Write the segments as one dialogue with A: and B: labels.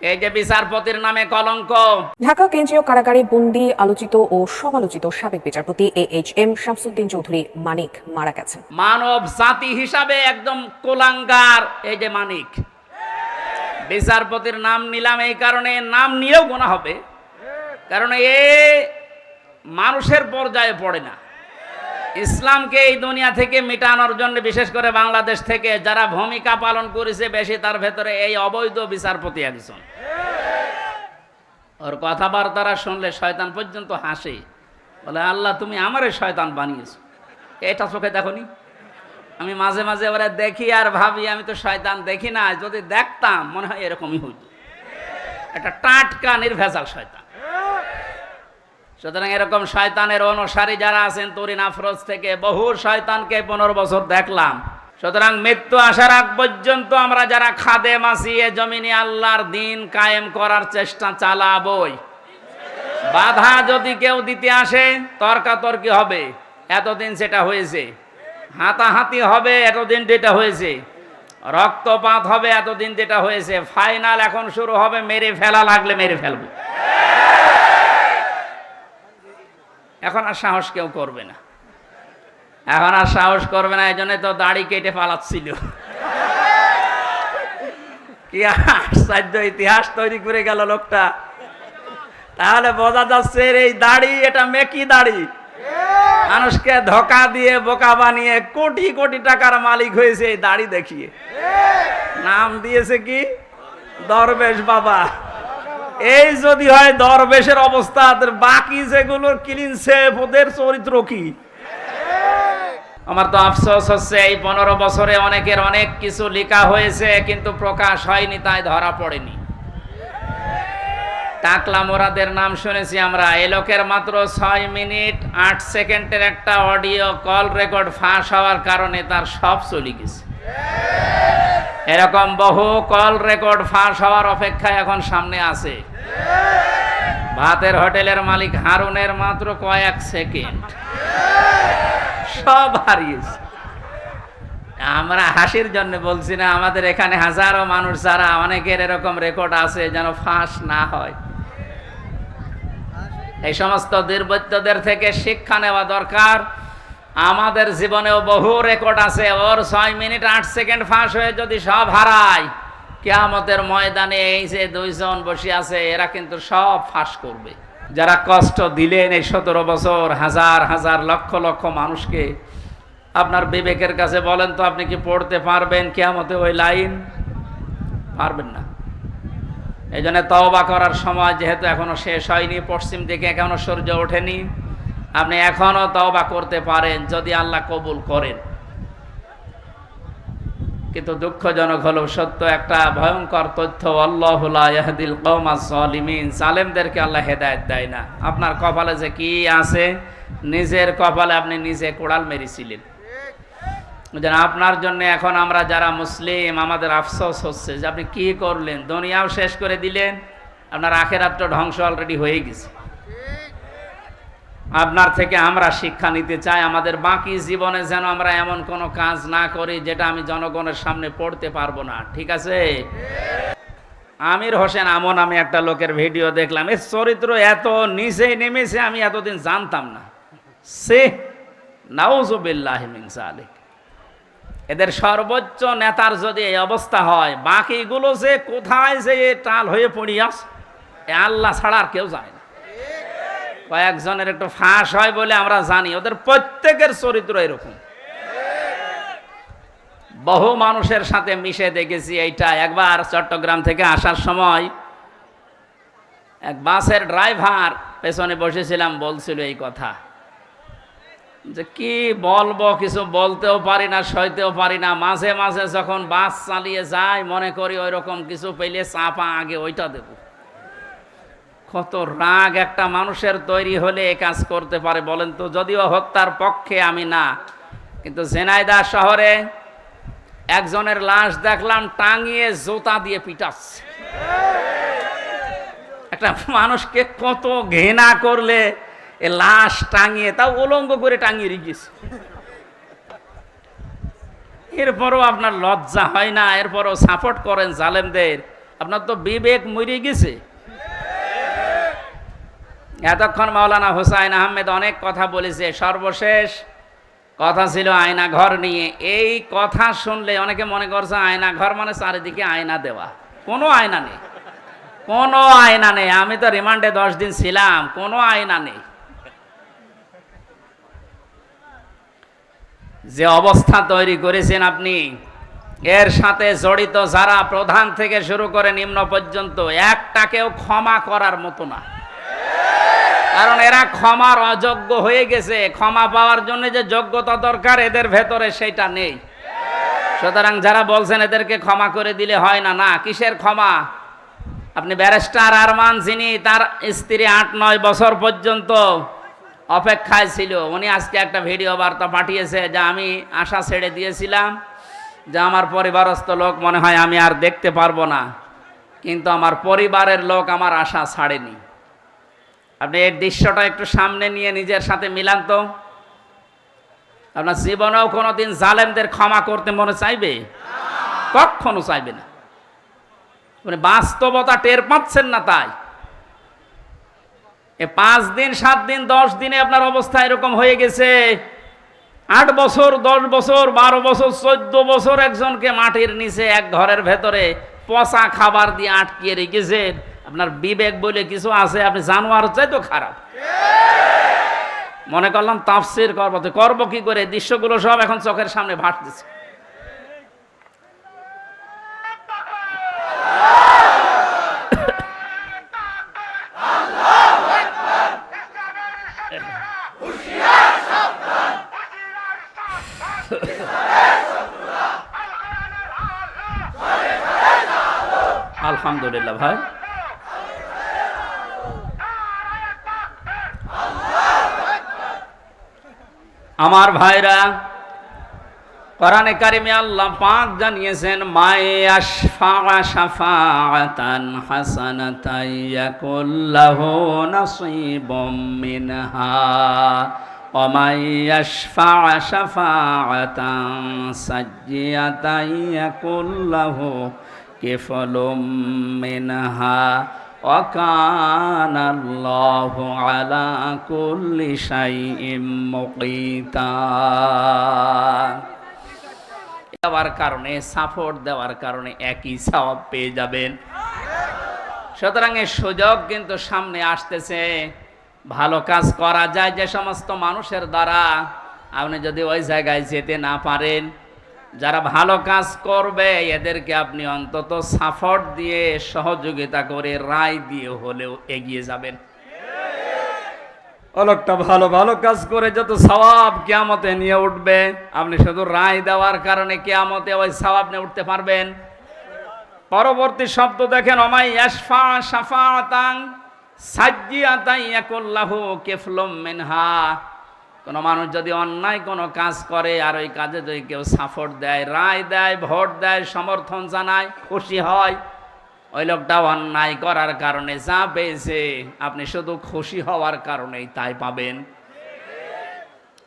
A: এই যে বিচারপতির নামে কলঙ্ক।
B: ঢাকা কেন্দ্রীয় কারাগারে বন্দি আলোচিত ও সমালোচিত সাবেক বিচারপতি A H M Shamsuddin Chowdhury Manik মারা গেছেন।
A: মানব জাতি হিসাবে একদম কোলাঙ্গার। এই যে মানিক বিচারপতির নাম নিলাম এই কারণে নাম নিয়েও গোনা হবে। কারণ এ মানুষের পর্যায়ে পড়ে না। ইসলামকে এই দুনিয়া থেকে মিটানোর জন্য, বিশেষ করে বাংলাদেশ থেকে, যারা ভূমিকা পালন করেছে বেশি, তার ভেতরে এই অবৈধ বিচারপতি একজন। ওর কথাবার্তারা শুনলে শয়তান পর্যন্ত হাসে। বলে, আল্লাহ, তুমি আমারে শয়তান বানিয়েছো। এটা চোখে দেখনি? আমি মাঝে মাঝে ওরা দেখি আর ভাবি, আমি তো শয়তান দেখি না যদি দেখতাম, মনে হয় এরকমই হইতো। একটা টাটকা, নির্ভেজাল শয়তান। সুতরাং এরকম শয়তানের অনুসারী যারা আছেন, তরিন আফরোজ থেকে বহু শয়তানকে পনেরো বছর দেখলাম। সুতরাং মৃত্যু আসার আগ পর্যন্ত আমরা যারা খাদে মাসিয়ে জমিনে আল্লাহর দিন কায়েম করার চেষ্টা চালাবই। বাধা যদি কেউ দিতে আসে, তর্কাতর্কি হবে। এতদিন সেটা হয়েছে। হাতাহাতি হবে, এতদিন যেটা হয়েছে। রক্তপাত হবে, এতদিন যেটা হয়েছে। ফাইনাল এখন শুরু হবে, মেরে ফেলা লাগলে মেরে ফেলব। এখন আর সাহস কেউ করবে না। এখন আর সাহস করবে না এই জন্য তো দাড়ি কেটে পালাচ্ছিল কি আশ্চর্য ইতিহাস তৈরি করে গেল লোকটা। তাহলে বোঝা যাচ্ছে এই দাড়ি, এটা মেকি দাড়ি। মানুষকে ধোকা দিয়ে, বোকা বানিয়ে কোটি কোটি টাকার মালিক হয়েছে এই দাড়ি দেখিয়ে। নাম দিয়েছে কি? দরবেশ বাবা। এই যদি হয় দরবেশের অবস্থা বাকি যেগুলোর ক্লিন সেফ ওদের চরিত্র কি? আমার তো আফসোস হচ্ছে, এই পনেরো বছরে অনেকের অনেক কিছু লেখা হয়েছে, কিন্তু প্রকাশ হয়নি, তাই ধরা পড়েনি। টাকলা মোরাদের নাম শুনেছি আমরা, এ লোকের মাত্র ছয় মিনিট আট সেকেন্ডের একটা অডিও কল রেকর্ড ফাঁস হওয়ার কারণে তার সব চলে গেছে। এরকম বহু কল রেকর্ড ফাঁস হওয়ার অপেক্ষায় এখন সামনে আছে। ভাতের হোটেলের মালিক হারুনের মাত্র কয়েক সেকেন্ড। সব হারিয়েছে। আমরা হাসির জন্য বলছি না, আমাদের এখানে হাজারো মানুষ যারা অনেকের এরকম রেকর্ড আছে যেন ফাঁস না হয়। এই সমস্ত দুর্বৃত্তদের থেকে শিক্ষা নেওয়া দরকার। আমাদের জীবনেও বহু রেকর্ড আছে, ওর ছয় মিনিট আট সেকেন্ড ফাঁস হয়ে যদি সব হারায় কেয়ামতের ময়দানে এই যে দুইজন বসে আছে, এরা কিন্তু সব ফাঁস করবে। যারা কষ্ট দিলেন এই সতেরো বছর, হাজার হাজার লক্ষ লক্ষ মানুষকে, আপনার বিবেকের কাছে বলেন তো, আপনি কি পড়তে পারবেন কেয়ামতে ওই লাইন? পারবেন না। এই জন্য তওবা করার সময় যেহেতু এখনও শেষ হয়নি, পশ্চিম দিকে এখনও সূর্য ওঠেনি, আপনি এখনও তওবা করতে পারেন যদি আল্লাহ কবুল করেন। কিন্তু দুঃখজনক হলো, সত্য একটা ভয়ঙ্কর তথ্য আল্লাহুল কৌমাসলিমিন সালেমদেরকে আল্লাহ হেদায়ত দেয় না। আপনার কপালে যে কি আছে, নিজের কপালে আপনি নিজে কোড়াল মেরেছিলেন। যেন আপনার জন্য এখন আমরা যারা মুসলিম, আমাদের আফসোস হচ্ছে যে আপনি কি করলেন? দুনিয়াও শেষ করে দিলেন, আপনার আখেরাত্র ধ্বংস অলরেডি হয়ে গেছে। আপনার থেকে আমরা শিক্ষা নিতে চাই। আমাদের বাকি জীবনে যেন আমরা এমন কোনো কাজ না করি যেটা আমি জনগণের সামনে পড়তে পারব না। ঠিক আছে? আমির হোসেন আমন আমি একটা লোকের ভিডিও দেখলাম। এর চরিত্র এত নিচে নেমেছে আমি এতদিন জানতাম না। সে নাউজুবিল্লাহ মিনসা আলিক এদের সর্বোচ্চ নেতার যদি এই অবস্থা হয়, বাকিগুলো যে কোথায় যে টাল হয়ে পড়িয়াস এ আল্লাহ ছাড়া আর কেউ যায় না। কয়েকজনের একটু ফাঁস হয় বলে আমরা জানি, ওদের প্রত্যেকের চরিত্র এরকম। বহু মানুষের সাথে মিশে দেখেছি এইটা। একবার চট্টগ্রাম থেকে আসার সময় এক বাসের ড্রাইভার পেছনে বসেছিলাম, বলছিল এই কথা। যে কি বলব, কিছু বলতেও পারি না, সইতেও পারি না। মাঝে মাঝে যখন বাস চালিয়ে যায়, মনে করি ওই রকম কিছু পেলে চাপা আগে ওইটা দেব। কত রাগ একটা মানুষের তৈরি হলে এ কাজ করতে পারে বলেন তো? যদিও হত্যার পক্ষে আমি না। কিন্তু জেনাইদা শহরে একজনের লাশ দেখলাম টাঙিয়ে জোতা দিয়ে পিটাচ্ছে। একটা মানুষকে কত ঘৃণা করলে এ লাশ টাঙিয়ে, তাও উলঙ্গ করে টাঙিয়ে রেখেছে। এরপরও আপনার লজ্জা হয় না, এরপরও সাপোর্ট করেন জালেমদের। আপনার তো বিবেক মরে গেছে। এতক্ষণ মাওলানা হুসাইন আহমেদ অনেক কথা বলেছে, সর্বশেষ কথা ছিল আয়না ঘর নিয়ে। এই কথা শুনলে অনেকে মনে করছে আয়না ঘর মানে চারিদিকে আয়না দেওয়া। কোনো আয়না নেই। কোনো আয়না নেই। আমি তো রিমান্ডে দশ দিন ছিলাম, কোনো আয়না নেই। যে অবস্থা তৈরি করেছেন আপনি, এর সাথে জড়িত যারা প্রধান থেকে শুরু করে নিম্ন পর্যন্ত, একটাকেও ক্ষমা করার মতো না। কারণ এরা ক্ষমার অযোগ্য হয়ে গেছে। ক্ষমা পাওয়ার জন্য যে যোগ্যতা দরকার, এদের ভেতরে সেটা নেই। সুতরাং যারা বলছেন এদেরকে ক্ষমা করে দিলে হয় না না, কিসের ক্ষমা? আপনি ব্যারিস্টার আরমান যিনি, তার স্ত্রী আট, নয় বছর পর্যন্ত অপেক্ষায় ছিল। উনি আজকে একটা ভিডিও বার্তা পাঠিয়েছে যে আমি আশা ছেড়ে দিয়েছিলাম, যে আমার পরিবারস্থ লোক মনে হয় আমি আর দেখতে পারব না। কিন্তু আমার পরিবারের লোক আমার আশা ছাড়েনি। আপনি এই দৃশ্যটা একটু সামনে নিয়ে নিজের সাথে মিলান তো। আপনার জীবনেও কোনোদিন জালেমদের ক্ষমা করতে মনে চাইবে? কখনো চাইবে না। মানে বাস্তবতা টের পাচ্ছেন না তাই। এ পাঁচ দিন, সাত দিন, দশ দিনে আপনার অবস্থা এরকম হয়ে গেছে। আট বছর, দশ বছর, বারো বছর, চোদ্দ বছর একজনকে মাটির নিচে এক ঘরের ভেতরে পচা খাবার দিয়ে আটকিয়ে রেখেছেন। আপনার বিবেক বলে কিছু আছে, আপনি জানোয়ার চাই তো খারাপ। মনে করলাম তাফসির করব, তো করব কি করে? দৃশ্যগুলো সব এখন চোখের সামনে ভাসতেছে। আলহামদুলিল্লাহ ভাই। আমার ভাইরা কোরআনে কারিমে আল্লাহ পাক জানিয়েছেন মায়ে আশফা শাফাআতান হাসানাতান ইয়াকুল্লাহু নাসীবুম মিনহা ومن يشفع شفاعة سيئة يكن له كفل منها وكان الله على كل شيء مقيتا দেওয়ার কারণে সাপোর্ট দেওয়ার কারণে একই সওয়াব পেয়ে যাবেন সুতরাং এই সুযোগ কিন্তু সামনে আসতেছে ভালো কাজ করা যায় যে সমস্ত মানুষের দ্বারা আপনি যদি ওই জায়গায় যেতে না পারেন যারা ভালো কাজ করবে, এদেরকে আপনি অন্তত সাপোর্ট দিয়ে, সহযোগিতা করে, রায় দিয়ে হলেও এগিয়ে যাবেন। অলোকটা ভালো ভালো কাজ করে, যত সওয়াব কেয়ামতে নিয়ে উঠবে, আপনি শুধু রায় দেওয়ার কারণে কেয়ামতে ওই সওয়াব নিয়ে উঠতে পারবেন। পরবর্তী শব্দ দেখেন অমাই ইয়াশফা শাফাতাং সাজ্জিয়াতাই ইয়াকুল্লাহু কিফলুম মিনহা। কোনো মানুষ যদি অন্যায় কোনো কাজ করে, আর ওই কাজে যদি কেউ সাপোর্ট দেয়, রায় দেয়, ভোট দেয়, সমর্থন জানায়, খুশি হয়, ওই লোকটা অন্যায় করার কারণে যা পেয়েছে, আপনি শুধু খুশি হওয়ার কারণেই তাই পাবেন।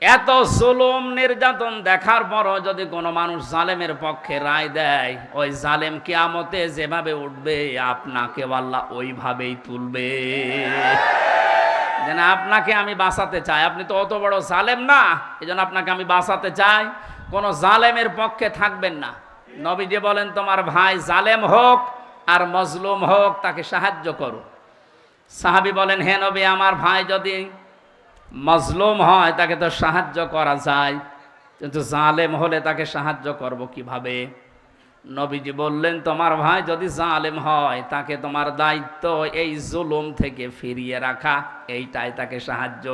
A: এত জুলুম, নির্যাতন দেখার পরও যদি কোনো মানুষ জালেমের পক্ষে রায় দেয়, ওই জালেম কেয়ামতে যেভাবে উঠবে আপনাকে আল্লাহ ওইভাবেই তুলবে। যেন আপনাকে আমি বাঁচাতে চাই। আপনি তো অত বড় জালেম না এই জন্য আপনাকে আমি বাঁচাতে চাই। কোনো জালেমের পক্ষে থাকবেন না। নবীজি বলেন, তোমার ভাই জালেম হোক আর মজলুম হোক, তাকে সাহায্য করো। সাহাবি বলেন, হে নবী, আমার ভাই যদি মজলুম হয়, তাকে তো সাহায্য করা যায়। কিন্তু জালেম হলে তাকে সাহায্য করব কীভাবে? নবীজি বললেন, তোমার ভাই যদি জালেম হয়, তাকে তোমার দায়িত্ব এই জুলুম থেকে ফিরিয়ে রাখা, এইটাই তাকে সাহায্য।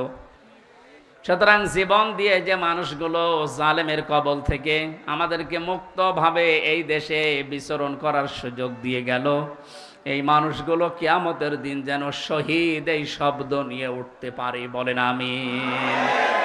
A: সুতরাং জীবন দিয়ে যে মানুষগুলো জালেমের কবল থেকে আমাদেরকে মুক্তভাবে এই দেশে বিচরণ করার সুযোগ দিয়ে গেল, এই মানুষগুলো কিয়ামতের দিন যেন শহীদ এই শব্দ নিয়ে উঠতে পারে বলেন, আমিন।